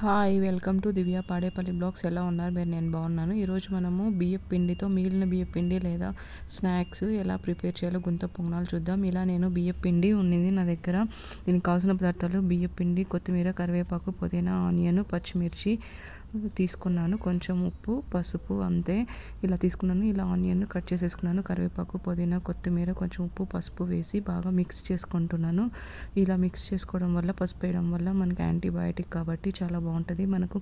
Hi welcome to Divya Padepalli blogs. ఎలా ఉన్నారు? మీరు నేను బాగున్నాను. ఈరోజు మనము బియ్యం పిండితో మిగిలిన బియ్యం పిండి లేదా స్నాక్స్ ఎలా ప్రిపేర్ చేయాలో గుంత పొంగనాలు చూద్దాం. ఇలా నేను బియ్యం పిండి ఉండింది నా దగ్గర. దీనికి కావాల్సిన పదార్థాలు బియ్యం పిండి కొత్తిమీర కరివేపాకు పుదీనా ఆనియన్ పచ్చిమిర్చి తీసుకున్నాను. కొంచెం ఉప్పు పసుపు అంతే. ఇలా తీసుకున్నాను. ఇలా ఆనియన్ కట్ చేసేసుకున్నాను. కరివేపాకు పుదీనా కొత్తిమీర కొంచెం ఉప్పు పసుపు వేసి బాగా మిక్స్ చేసుకుంటున్నాను. ఇలా మిక్స్ చేసుకోవడం వల్ల పసుపు వేయడం వల్ల మనకి యాంటీబయాటిక్ కాబట్టి చాలా బాగుంటుంది. మనకు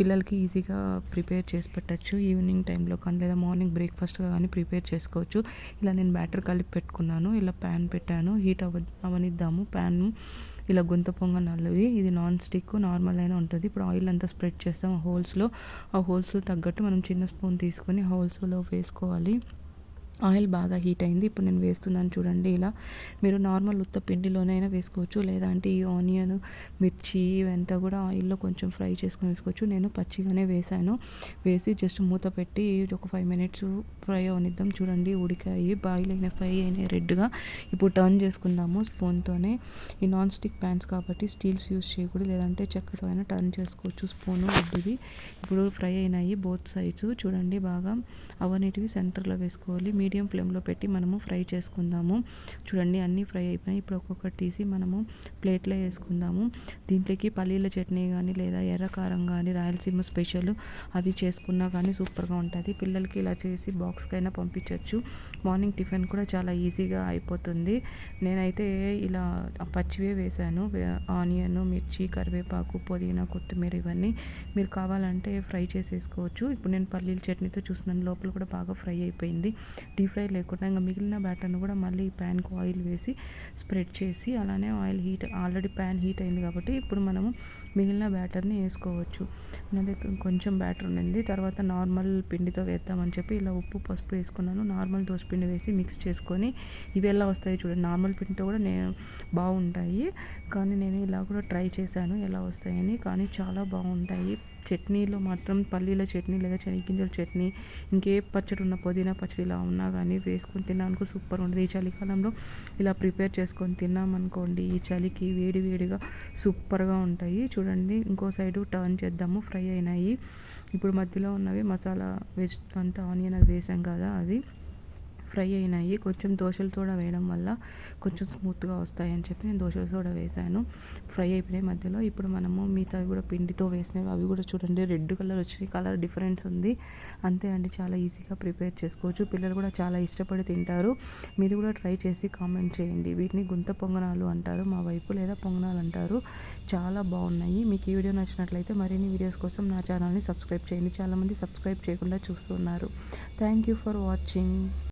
పిల్లలకి ఈజీగా ప్రిపేర్ చేసి పెట్టచ్చు. ఈవినింగ్ టైంలో కానీ లేదా మార్నింగ్ బ్రేక్ఫాస్ట్గా కానీ ప్రిపేర్ చేసుకోవచ్చు. ఇలా నేను బ్యాటర్ కలిపి పెట్టుకున్నాను. ఇలా ప్యాన్ పెట్టాను. హీట్ అవ అవనిద్దాము. ప్యాన్ ఇలా గుంత పొంగ నల్లవి ఇది నాన్ స్టిక్ నార్మల్ అయినా ఉంటుంది. ఇప్పుడు ఆయిల్ అంతా స్ప్రెడ్ చేస్తాం ఆ హోల్స్లో ఆ హోల్స్లో తగ్గట్టు మనం చిన్న స్పూన్ తీసుకొని హోల్స్లో వేసుకోవాలి. ఆయిల్ బాగా హీట్ అయింది. ఇప్పుడు నేను వేస్తున్నాను చూడండి ఇలా. మీరు నార్మల్ ఉత్త పిండిలోనైనా వేసుకోవచ్చు. లేదంటే ఈ ఆనియన్ మిర్చి ఇవంతా కూడా ఆయిల్లో కొంచెం ఫ్రై చేసుకుని వేసుకోవచ్చు. నేను పచ్చిగానే వేసాను వేసి జస్ట్ మూత పెట్టి ఒక ఫైవ్ మినిట్స్ ఫ్రై అవనిద్దాం. చూడండి ఉడికాయి బాయిల్ అయిన ఫ్రై అయినాయి రెడ్గా. ఇప్పుడు టర్న్ చేసుకుందాము స్పూన్తోనే. ఈ నాన్ స్టిక్ ప్యాన్స్ కాబట్టి స్టీల్స్ యూస్ చేయకూడదు. లేదంటే చెక్కతో అయినా టర్న్ చేసుకోవచ్చు స్పూను ఉడ్డుది. ఇప్పుడు ఫ్రై అయినాయి బోత్ సైడ్స్. చూడండి బాగా. అవన్నిటివి సెంటర్లో వేసుకోవాలి. మీ మీడియం ఫ్లేమ్లో పెట్టి మనము ఫ్రై చేసుకుందాము. చూడండి అన్నీ ఫ్రై అయిపోయినాయి. ఇప్పుడు ఒక్కొక్కటి తీసి మనము ప్లేట్లో వేసుకుందాము. దీంట్లోకి పల్లీల చట్నీ కానీ లేదా ఎర్ర కారం కానీ రాయలసీమ స్పెషల్ అది చేసుకున్నా కానీ సూపర్గా ఉంటుంది. పిల్లలకి ఇలా చేసి బాక్స్కైనా పంపించవచ్చు మార్నింగ్ టిఫిన్ కూడా చాలా ఈజీగా అయిపోతుంది. నేనైతే ఇలా పచ్చివే వేసాను ఆనియన్ మిర్చి కరివేపాకు పుదీనా కొత్తిమీర ఇవన్నీ మీరు కావాలంటే ఫ్రై చేసేసుకోవచ్చు. ఇప్పుడు నేను పల్లీల చట్నీతో చూస్తున్నాను. లోపల కూడా బాగా ఫ్రై అయిపోయింది. డీప్ ఫ్రై లేకుండా ఇంకా మిగిలిన బ్యాటర్ను కూడా మళ్ళీ ప్యాన్కు ఆయిల్ వేసి స్ప్రెడ్ చేసి అలానే oil heat already pan heat అయింది కాబట్టి ఇప్పుడు మనము మిగిలిన బ్యాటర్ని వేసుకోవచ్చు. నా దగ్గర కొంచెం బ్యాటర్ ఉండింది. తర్వాత నార్మల్ పిండితో వేద్దామని చెప్పి ఇలా ఉప్పు పసుపు వేసుకున్నాను. నార్మల్ పిండి వేసి మిక్స్ చేసుకొని ఇవి ఎలా వస్తాయి చూడండి. నార్మల్ పిండితో కూడా నేను బాగుంటాయి. కానీ నేను ఇలా కూడా ట్రై చేశాను ఎలా వస్తాయని. కానీ చాలా బాగుంటాయి. చట్నీలో మాత్రం పల్లీల చట్నీ లేదా శనగింజల చట్నీ ఇంకే పచ్చడి ఉన్న పుదీనా పచ్చడి ఇలా ఉన్నా కానీ వేసుకొని తిన్నానుకో సూపర్ ఉంటుంది. ఈ చలికాలంలో ఇలా ప్రిపేర్ చేసుకొని తిన్నామనుకోండి ఈ చలికి వేడి వేడిగా సూపర్గా ఉంటాయి. చూడండి ఇంకో సైడు టర్న్ చేద్దాము. ఫ్రై అయినాయి. ఇప్పుడు మధ్యలో ఉన్నవి మసాలా వెజ్ అంతా ఆనియన్ అది వేసాం కదా అది. ఫ్రై అయినాయి. కొంచెం దోశలు సోడా వేయడం వల్ల కొంచెం స్మూత్గా వస్తాయి అని చెప్పి నేను దోశలు సోడా వేసాను. ఫ్రై అయిపోయినాయి మధ్యలో. ఇప్పుడు మనము మిగతా కూడా పిండితో వేసినవి. అవి కూడా చూడండి రెడ్ కలర్ వచ్చినాయి కలర్ డిఫరెన్స్ ఉంది. అంతే అండి. చాలా ఈజీగా ప్రిపేర్ చేసుకోవచ్చు. పిల్లలు కూడా చాలా ఇష్టపడి తింటారు. మీరు కూడా ట్రై చేసి కామెంట్ చేయండి. వీటిని గుంత పొంగనాలు అంటారు మా వైపు లేదా పొంగనాలు అంటారు. చాలా బాగున్నాయి. మీకు ఈ వీడియో నచ్చినట్లయితే మరిన్ని వీడియోస్ కోసం నా ఛానల్ని సబ్స్క్రైబ్ చేయండి. చాలామంది సబ్స్క్రైబ్ చేయకుండా చూస్తున్నారు. Thank you for watching.